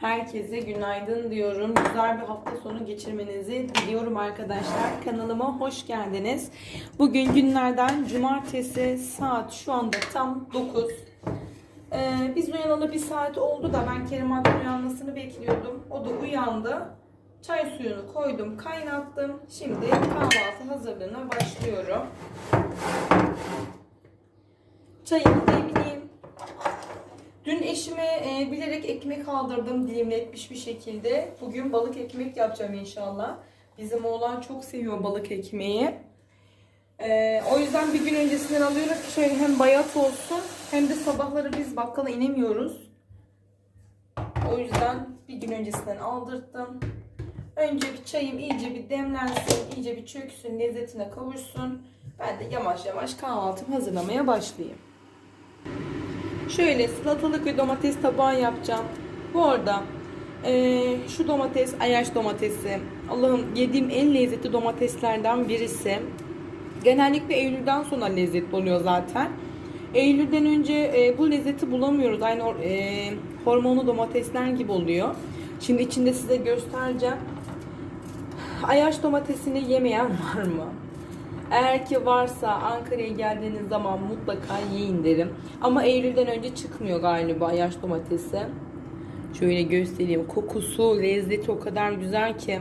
Herkese günaydın diyorum. Güzel bir hafta sonu geçirmenizi diliyorum arkadaşlar. Kanalıma hoş geldiniz. Bugün günlerden cumartesi saat şu anda tam 9. Ee, biz uyanalı bir saat oldu da ben Kerim abinin uyanmasını bekliyordum. O da uyandı. Çay suyunu koydum, kaynattım. Şimdi kahvaltı hazırlığına başlıyorum. Çayımı. Dün eşime e, bilerek ekmek aldırdım dilimletmiş bir şekilde. Bugün balık ekmek yapacağım inşallah. Bizim oğlan çok seviyor balık ekmeği. E, o yüzden bir gün öncesinden alıyorum ki şöyle hem bayat olsun hem de sabahları biz bakkala inemiyoruz. O yüzden bir gün öncesinden aldırttım. Önce bir çayım iyice bir demlensin, iyice bir çöksün, lezzetine kavuşsun. Ben de yavaş yavaş kahvaltımı hazırlamaya başlayayım. Şöyle salatalık ve domates tabağı yapacağım. Bu arada eee, şu domates ayaş domatesi. Allah'ım yediğim en lezzetli domateslerden birisi. Genellikle Eylül'den sonra lezzetli oluyor zaten. Eylül'den önce e, bu lezzeti bulamıyoruz. Aynı e, hormonlu domatesler gibi oluyor. Şimdi içinde size göstereceğim. Ayaş domatesini yemeyen var mı? Eğer ki varsa Ankara'ya geldiğiniz zaman mutlaka yiyin derim. Ama Eylül'den önce çıkmıyor galiba yaş domatesi. Şöyle göstereyim. Kokusu, lezzeti o kadar güzel ki.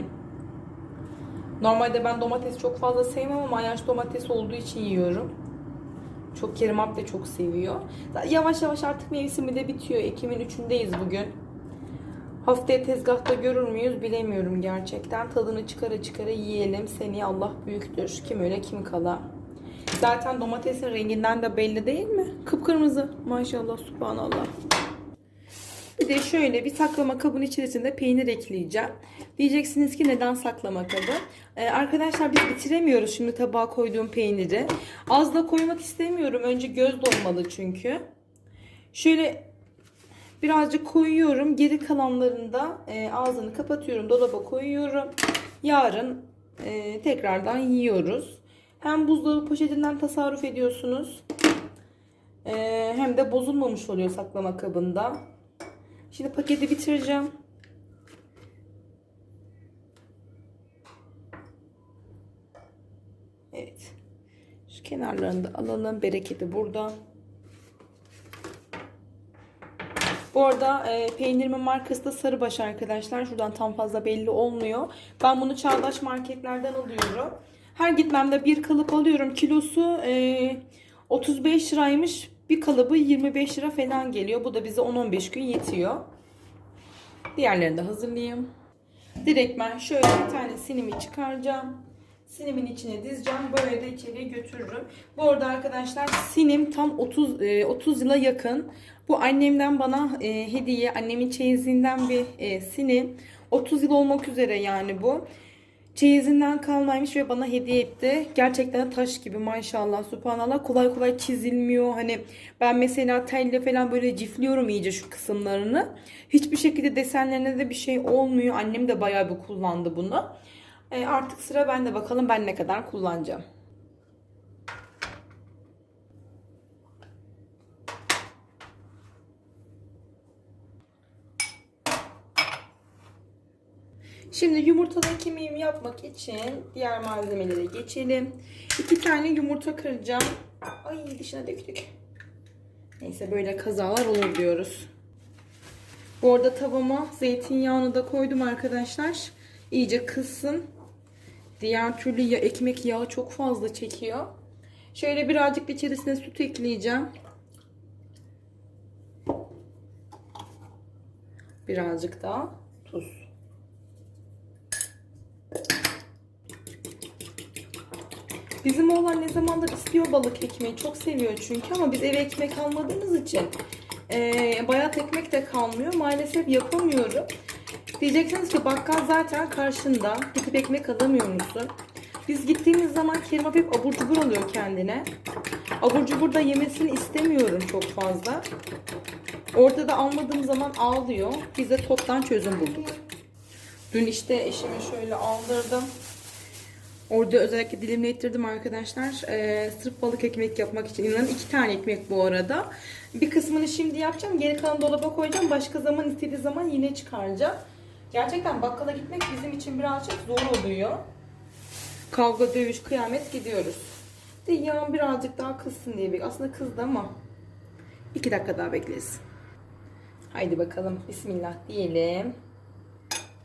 Normalde ben domates çok fazla sevmem ama yaş domates olduğu için yiyorum. Çok Kerim abi de çok seviyor. Yavaş yavaş artık mevsimi de bitiyor. Ekim'in 3'ündeyiz bugün. Haftaya tezgahta görür müyüz bilemiyorum gerçekten. Tadını çıkara çıkara yiyelim. Seneye Allah büyüktür. Kim öyle kim kala. Zaten domatesin renginden de belli değil mi? Kıpkırmızı. Maşallah subhanallah. Bir de şöyle bir saklama kabının içerisinde peynir ekleyeceğim. Diyeceksiniz ki neden saklama kabı? Ee, arkadaşlar biz bitiremiyoruz şimdi tabağa koyduğum peyniri. Az da koymak istemiyorum. Önce göz dolmalı çünkü. Şöyle Birazcık koyuyorum. Geri kalanlarını da e, ağzını kapatıyorum. Dolaba koyuyorum. Yarın e, tekrardan yiyoruz. Hem buzdolabı poşetinden tasarruf ediyorsunuz. E, hem de bozulmamış oluyor saklama kabında. Şimdi paketi bitireceğim. Evet. Şu kenarlarını da alalım. Bereketi burada. Bu arada e, peynirimin markası da Sarıbaş arkadaşlar. Şuradan tam fazla belli olmuyor. Ben bunu Çağdaş marketlerden alıyorum. Her gitmemde bir kalıp alıyorum. Kilosu e, 35 liraymış. Bir kalıbı 25 lira falan geliyor. Bu da bize 10-15 gün yetiyor. Diğerlerini de hazırlayayım. Direkt ben şöyle bir tane sinimi çıkaracağım. Sinimin içine dizeceğim. Böyle de içeriye götürürüm. Bu arada arkadaşlar sinim tam 30 e, 30 yıla yakın. Bu annemden bana e, hediye, annemin çeyizinden bir e, sinim. 30 yıl olmak üzere yani bu. Çeyizinden kalmaymış ve bana hediye etti. Gerçekten taş gibi maşallah subhanallah. Kolay kolay çizilmiyor. Hani ben mesela telle falan böyle cifliyorum iyice şu kısımlarını. Hiçbir şekilde desenlerine de bir şey olmuyor. Annem de bayağı bir kullandı bunu. E, artık sıra bende bakalım ben ne kadar kullanacağım. Şimdi yumurtalı kemiğimi yapmak için diğer malzemelere geçelim. İki tane yumurta kıracağım. Ay dışına döktük. Neyse böyle kazalar olur diyoruz. Bu arada tavama zeytinyağını da koydum arkadaşlar. İyice kızsın. Diğer türlü ya ekmek yağı çok fazla çekiyor. Şöyle birazcık içerisine süt ekleyeceğim. Birazcık daha tuz. Bizim oğlan ne zamandır istiyor balık ekmeği. Çok seviyor çünkü ama biz eve ekmek almadığımız için e, bayat ekmek de kalmıyor. Maalesef yapamıyorum. Diyeceksiniz ki bakkal zaten karşında. Gidip ekmek alamıyor musun? Biz gittiğimiz zaman Kerim hep abur cubur alıyor kendine. Abur cubur da yemesini istemiyorum çok fazla. Orada da almadığım zaman ağlıyor. Biz de toptan çözüm bulduk. Dün işte eşime şöyle aldırdım. Orada özellikle dilimle ettirdim arkadaşlar. Ee, sırf balık ekmek yapmak için. İnanın iki tane ekmek bu arada. Bir kısmını şimdi yapacağım. Geri kalanı dolaba koyacağım. Başka zaman istediği zaman yine çıkaracağım. Gerçekten bakkala gitmek bizim için birazcık zor oluyor. Kavga, dövüş, kıyamet gidiyoruz. De yağım birazcık daha kızsın diye. bek- Aslında kızdı ama iki dakika daha bekleriz. Haydi bakalım. Bismillah diyelim.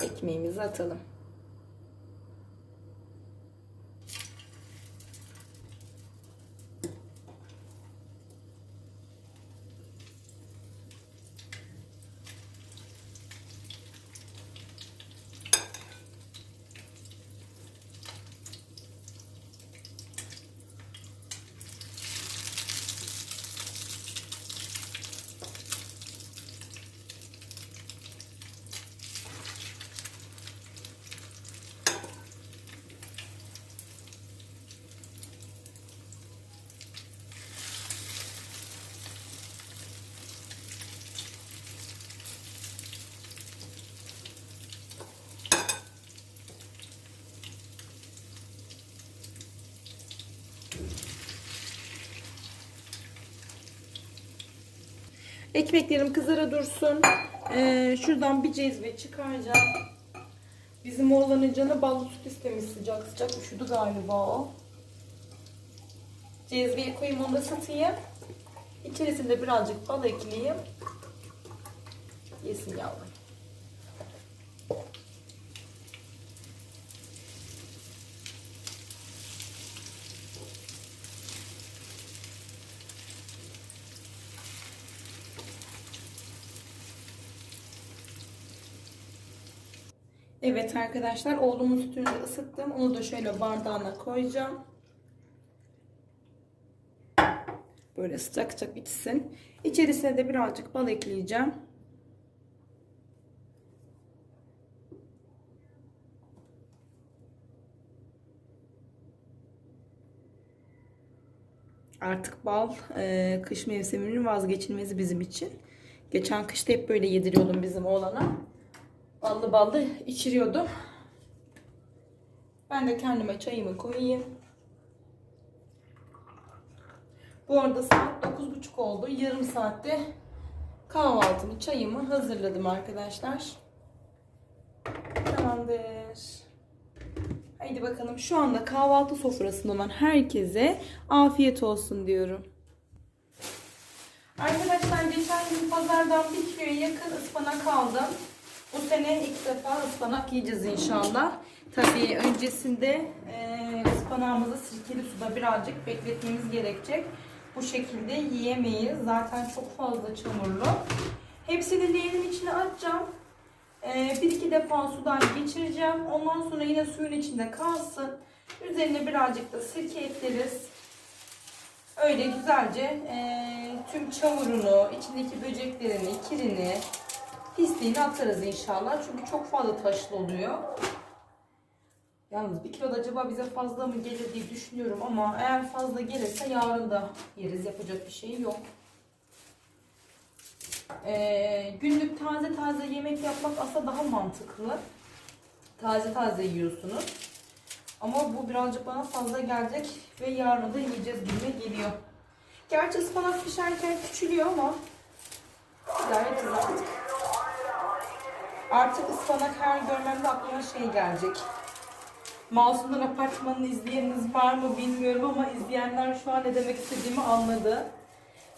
Ekmeğimizi atalım. Ekmeklerim kızara dursun. Ee, şuradan bir cezve çıkaracağım. Bizim oğlanın canı ballı süt istemiş sıcak sıcak. Üşüdü galiba o. Cezveyi koyayım onu da satayım. İçerisinde birazcık bal ekleyeyim. Yesin yavrum. Evet arkadaşlar oğlumun sütünü de ısıttım. Onu da şöyle bardağına koyacağım. Böyle sıcak sıcak içsin. İçerisine de birazcık bal ekleyeceğim. Artık bal e, kış mevsiminin vazgeçilmezi bizim için. Geçen kışta hep böyle yediriyordum bizim oğlana. Ballı ballı içiriyordum. Ben de kendime çayımı koyayım. Bu arada saat 9.30 oldu. Yarım saatte kahvaltımı, çayımı hazırladım arkadaşlar. Tamamdır. Haydi bakalım şu anda kahvaltı sofrasında olan herkese afiyet olsun diyorum. Arkadaşlar geçen gün pazardan bir kiloya yakın ıspanak aldım. Bu sene ilk defa ıspanak yiyeceğiz inşallah. Tabii öncesinde e, ıspanağımızı sirkeli suda birazcık bekletmemiz gerekecek. Bu şekilde yiyemeyiz. Zaten çok fazla çamurlu. Hepsini leğenin içine atacağım. E, bir iki defa sudan geçireceğim. Ondan sonra yine suyun içinde kalsın. Üzerine birazcık da sirke ekleriz. Öyle güzelce e, tüm çamurunu, içindeki böceklerini, kirini, pisliğini atarız inşallah. Çünkü çok fazla taşlı oluyor. Yalnız bir kilo da acaba bize fazla mı gelir diye düşünüyorum ama eğer fazla gelirse yarın da yeriz. Yapacak bir şey yok. Ee, günlük taze taze yemek yapmak aslında daha mantıklı. Taze taze yiyorsunuz. Ama bu birazcık bana fazla gelecek ve yarın da yiyeceğiz gibi geliyor. Gerçi ıspanak pişerken küçülüyor ama idare edeceğiz. Artık ıspanak her görmemde aklıma şey gelecek. Masumlar Apartmanı'nı izleyeniniz var mı bilmiyorum ama izleyenler şu an ne demek istediğimi anladı.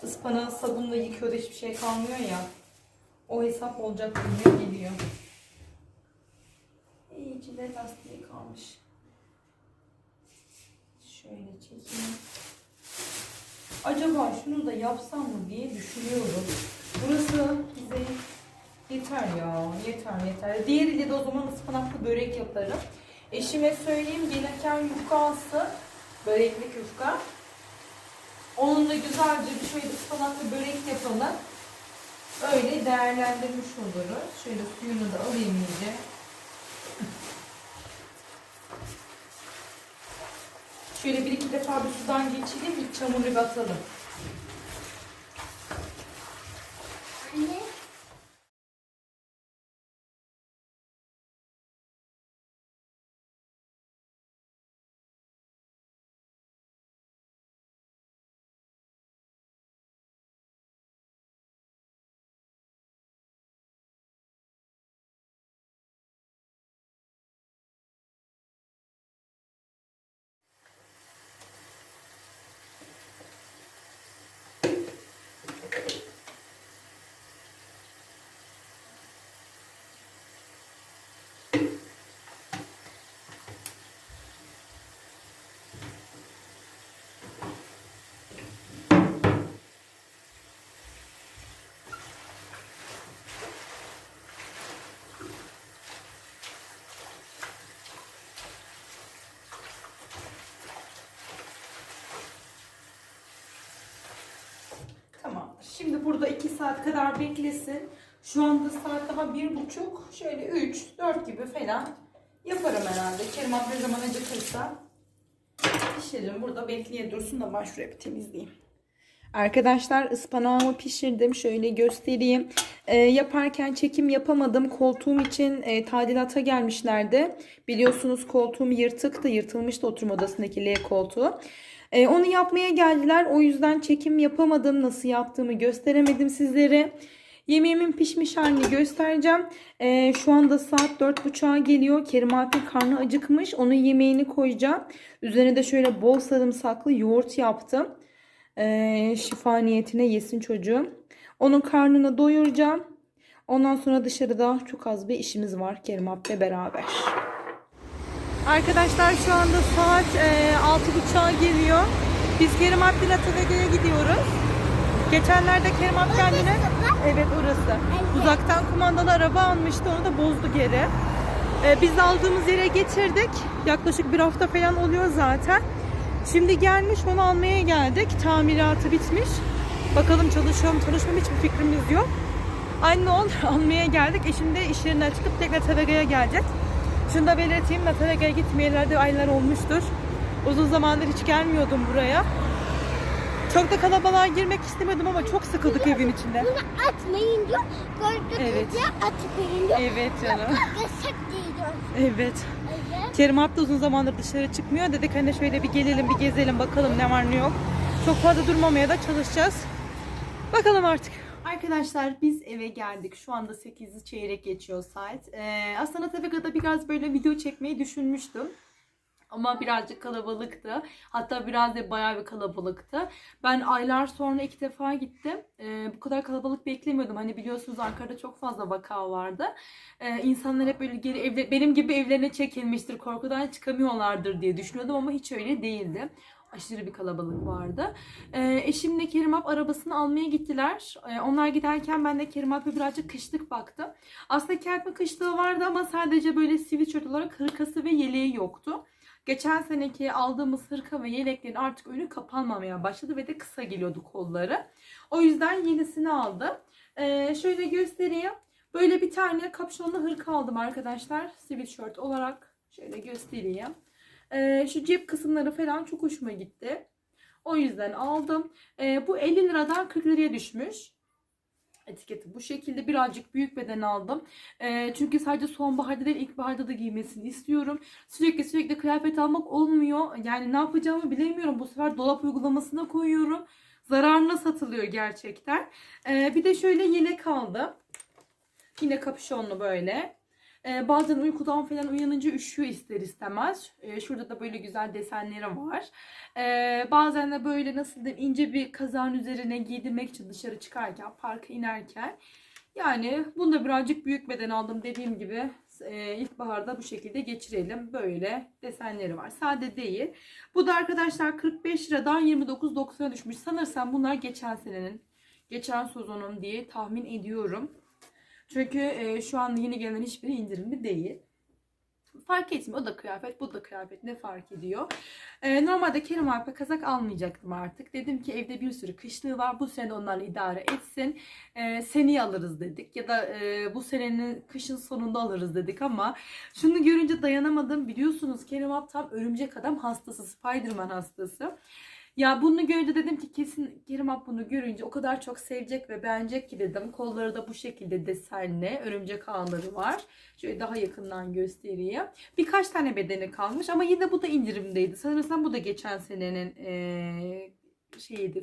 Ispanağı sabunla yıkıyor hiçbir şey kalmıyor ya. O hesap olacak gibi geliyor. İyi içinde lastiği kalmış. Şöyle çekeyim. Acaba şunu da yapsam mı diye düşünüyorum. Burası bize yeter ya. Yeter yeter. Diğeriyle de o zaman ıspanaklı börek yaparım. Eşime söyleyeyim gelirken yufka alsın. Böreklik yufka. Onunla güzelce bir şöyle ıspanaklı börek yapalım. Öyle değerlendirmiş oluruz. Şöyle suyunu da alayım iyice. Şöyle bir iki defa bir sudan geçireyim. İlk çamuru bir atalım. Anne burada 2 saat kadar beklesin. Şu anda saat daha 1.30. Şöyle 3, 4 gibi falan yaparım herhalde. Kerim abi ne zaman acıkırsa pişiririm. Burada bekleye dursun da ben şuraya bir temizleyeyim. Arkadaşlar ıspanağımı pişirdim. Şöyle göstereyim. Ee, yaparken çekim yapamadım. Koltuğum için e, tadilata gelmişlerdi. Biliyorsunuz koltuğum yırtıktı. Yırtılmıştı oturma odasındaki L koltuğu. Ee, onu yapmaya geldiler. O yüzden çekim yapamadım. Nasıl yaptığımı gösteremedim sizlere. Yemeğimin pişmiş halini göstereceğim. Ee, şu anda saat 4.30'a geliyor. Kerim abi karnı acıkmış. Onun yemeğini koyacağım. Üzerine de şöyle bol sarımsaklı yoğurt yaptım. Ee, şifa niyetine yesin çocuğum. Onun karnını doyuracağım. Ondan sonra dışarıda çok az bir işimiz var Kerim abiyle beraber. Arkadaşlar şu anda saat e, 6.30'a geliyor. Biz Kerim abiyle Atölye'ye gidiyoruz. Geçenlerde Kerim abi kendine... Evet orası. Uzaktan kumandalı araba almıştı onu da bozdu geri. Ee, biz aldığımız yere getirdik. Yaklaşık bir hafta falan oluyor zaten. Şimdi gelmiş onu almaya geldik. Tamiratı bitmiş. Bakalım çalışıyor mu çalışmıyor mu hiçbir fikrimiz yok. Aynı ol almaya geldik. Eşim de iş yerinden çıkıp tekrar Tevega'ya gelecek. Şunu da belirteyim. Tevega'ya gitmeyelerde de aylar olmuştur. Uzun zamandır hiç gelmiyordum buraya. Çok da kalabalığa girmek istemiyordum ama çok sıkıldık evin içinde. Bunu atmayın diyor. Gördük Evet. atmayın diyor. Evet canım. Yasak diyor. Evet. Evet. Kerim abi de uzun zamandır dışarı çıkmıyor. Dedik hani şöyle bir gelelim bir gezelim bakalım ne var ne yok. Çok fazla durmamaya da çalışacağız. Bakalım artık. Arkadaşlar biz eve geldik. Şu anda 8'i çeyrek geçiyor saat. Ee, aslında Teveka'da biraz böyle video çekmeyi düşünmüştüm. Ama birazcık kalabalıktı. Hatta biraz da bayağı bir kalabalıktı. Ben aylar sonra ilk defa gittim. Ee, bu kadar kalabalık beklemiyordum. Hani biliyorsunuz Ankara'da çok fazla vaka vardı. Ee, insanlar hep böyle geri evde, benim gibi evlerine çekilmiştir. Korkudan çıkamıyorlardır diye düşünüyordum ama hiç öyle değildi. Aşırı bir kalabalık vardı. Ee, eşimle Kerim Alp arabasını almaya gittiler. Ee, onlar giderken ben de Kerim Alp'e birazcık kışlık baktım. Aslında Kerp'in kışlığı vardı ama sadece böyle sweatshirt olarak hırkası ve yeleği yoktu. Geçen seneki aldığımız hırka ve yeleklerin artık önü kapanmamaya başladı ve de kısa geliyordu kolları. O yüzden yenisini aldım. Ee, şöyle göstereyim. Böyle bir tane kapşonlu hırka aldım arkadaşlar. Sweatshirt olarak. Şöyle göstereyim. Ee, şu cep kısımları falan çok hoşuma gitti. O yüzden aldım. Ee, bu 50 liradan 40 liraya düşmüş. Etiketi bu şekilde birazcık büyük beden aldım. Ee, çünkü sadece sonbaharda değil ilkbaharda da giymesini istiyorum. Sürekli sürekli kıyafet almak olmuyor. Yani ne yapacağımı bilemiyorum. Bu sefer dolap uygulamasına koyuyorum. Zararına satılıyor gerçekten. Ee, bir de şöyle yelek aldım. Yine kapüşonlu böyle. Ee, bazen uykudan falan uyanınca üşüyor ister istemez. Ee, şurada da böyle güzel desenleri var. Ee, bazen de böyle nasıl diyeyim ince bir kazağın üzerine giydirmek için dışarı çıkarken, parka inerken. Yani bunu da birazcık büyük beden aldım dediğim gibi. E, ilkbaharda bu şekilde geçirelim. Böyle desenleri var. Sade değil. Bu da arkadaşlar 45 liradan 29.90'a düşmüş. Sanırsam bunlar geçen senenin, geçen sezonun diye tahmin ediyorum. Çünkü e, şu an yeni gelen hiçbiri indirimli değil. Fark etmiyor. O da kıyafet, bu da kıyafet. Ne fark ediyor? E, normalde Kerim Alp'e kazak almayacaktım artık. Dedim ki evde bir sürü kışlığı var. Bu sene onlarla idare etsin. E, seneye alırız dedik. Ya da e, bu senenin kışın sonunda alırız dedik ama şunu görünce dayanamadım. Biliyorsunuz Kerim Alp tam örümcek adam hastası. Spiderman hastası. Ya bunu görünce dedim ki kesin Kerim Alp bunu görünce o kadar çok sevecek ve beğenecek ki dedim. Kolları da bu şekilde desenli. Örümcek ağları var. Şöyle daha yakından göstereyim. Birkaç tane bedeni kalmış ama yine bu da indirimdeydi. Sanırsam bu da geçen senenin eee şeyiydi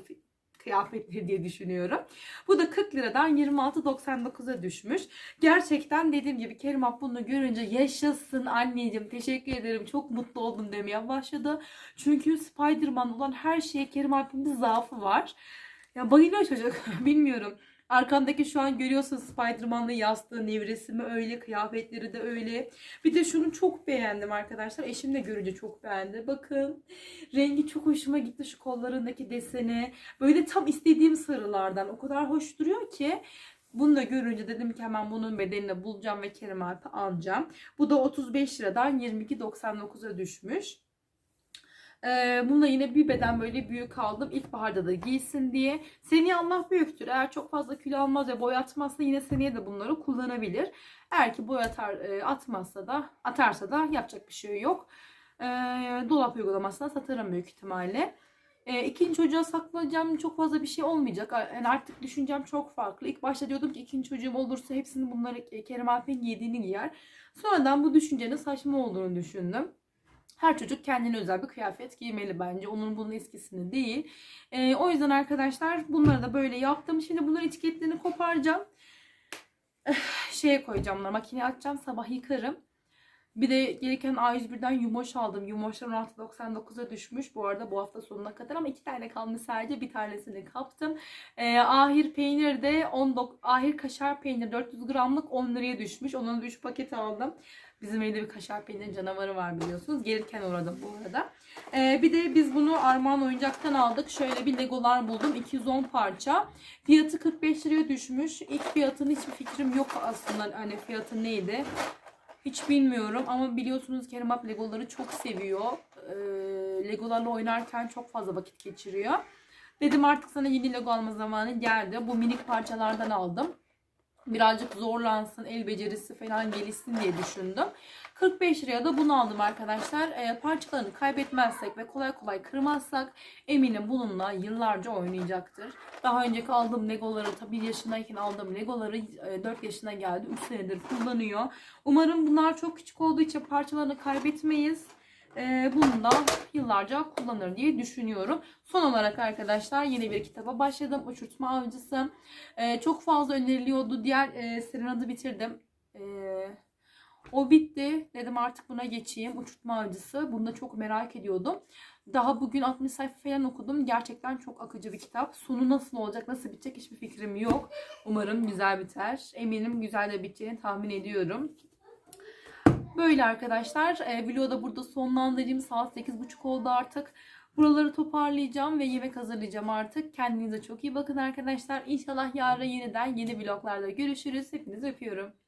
kıyafetleri diye düşünüyorum. Bu da 40 liradan 26.99'a düşmüş. Gerçekten dediğim gibi Kerim Alp bunu görünce yaşasın anneciğim teşekkür ederim çok mutlu oldum demeye başladı. Çünkü Spider-Man olan her şeye Kerim Alp'in bir zaafı var. Ya bayılıyor çocuk bilmiyorum. Arkamdaki şu an görüyorsunuz Spider-Man'lı yastığı, nevresimi öyle, kıyafetleri de öyle. Bir de şunu çok beğendim arkadaşlar. Eşim de görünce çok beğendi. Bakın rengi çok hoşuma gitti şu kollarındaki deseni. Böyle tam istediğim sarılardan. O kadar hoş duruyor ki. Bunu da görünce dedim ki hemen bunun bedenini bulacağım ve Kerim Alp'i alacağım. Bu da 35 liradan 22.99'a düşmüş. Ee, bununla yine bir beden böyle büyük aldım. İlkbaharda da giysin diye. Seneye Allah büyüktür. Eğer çok fazla kilo almaz ve boyatmazsa yine seneye de bunları kullanabilir. Eğer ki boyatar e, atmazsa da atarsa da yapacak bir şey yok. Ee, dolap uygulamasına satarım büyük ihtimalle. E, ikinci çocuğa saklayacağım çok fazla bir şey olmayacak. Yani artık düşüncem çok farklı. İlk başta diyordum ki ikinci çocuğum olursa hepsini bunları e, Kerem Alp'in giydiğini giyer. Sonradan bu düşüncenin saçma olduğunu düşündüm. Her çocuk kendine özel bir kıyafet giymeli bence. Onun bunun eskisini değil. E, o yüzden arkadaşlar bunları da böyle yaptım. Şimdi bunların etiketlerini koparacağım. Eh, Şeye koyacağım. Makineye atacağım. Sabah yıkarım. Bir de gelirken A101'den yumoş aldım. Yumoşlar 16.99'a düşmüş. Bu arada bu hafta sonuna kadar ama iki tane kalmış sadece. Bir tanesini kaptım. Ee, ahir peynir de 19, ahir kaşar peynir 400 gramlık 10 liraya düşmüş. Onun da 3 paket aldım. Bizim evde bir kaşar peynir canavarı var biliyorsunuz. Gelirken uğradım bu arada. Ee, bir de biz bunu Armağan Oyuncak'tan aldık. Şöyle bir legolar buldum. 210 parça. Fiyatı 45 liraya düşmüş. İlk fiyatının hiçbir fikrim yok aslında. Hani fiyatı neydi? Hiç bilmiyorum ama biliyorsunuz Kerem Alp Legoları çok seviyor. Ee, Legolarla oynarken çok fazla vakit geçiriyor. Dedim artık sana yeni Lego alma zamanı geldi. Bu minik parçalardan aldım. Birazcık zorlansın, el becerisi falan gelişsin diye düşündüm. 45 liraya da bunu aldım arkadaşlar. Ee, parçalarını kaybetmezsek ve kolay kolay kırmazsak eminim bununla yıllarca oynayacaktır. Daha önceki aldığım Legoları tabii 1 yaşındayken aldığım Legoları e, 4 yaşına geldi. 3 senedir kullanıyor. Umarım bunlar çok küçük olduğu için parçalarını kaybetmeyiz. Ee, bunu da yıllarca kullanır diye düşünüyorum. Son olarak arkadaşlar yeni bir kitaba başladım. Uçurtma Avcısı. Ee, çok fazla öneriliyordu. Diğer e, serinin adı bitirdim. Ee, o bitti. Dedim artık buna geçeyim. Uçurtma Avcısı. Bunu da çok merak ediyordum. Daha bugün 60 sayfa falan okudum. Gerçekten çok akıcı bir kitap. Sonu nasıl olacak, nasıl bitecek hiçbir fikrim yok. Umarım güzel biter. Eminim güzel de biteceğini tahmin ediyorum. Böyle arkadaşlar. E, vlogu da burada sonlandırayım. Saat 8.30 oldu artık. Buraları toparlayacağım ve yemek hazırlayacağım artık. Kendinize çok iyi bakın arkadaşlar. İnşallah yarın yeniden yeni vloglarda görüşürüz. Hepinizi öpüyorum.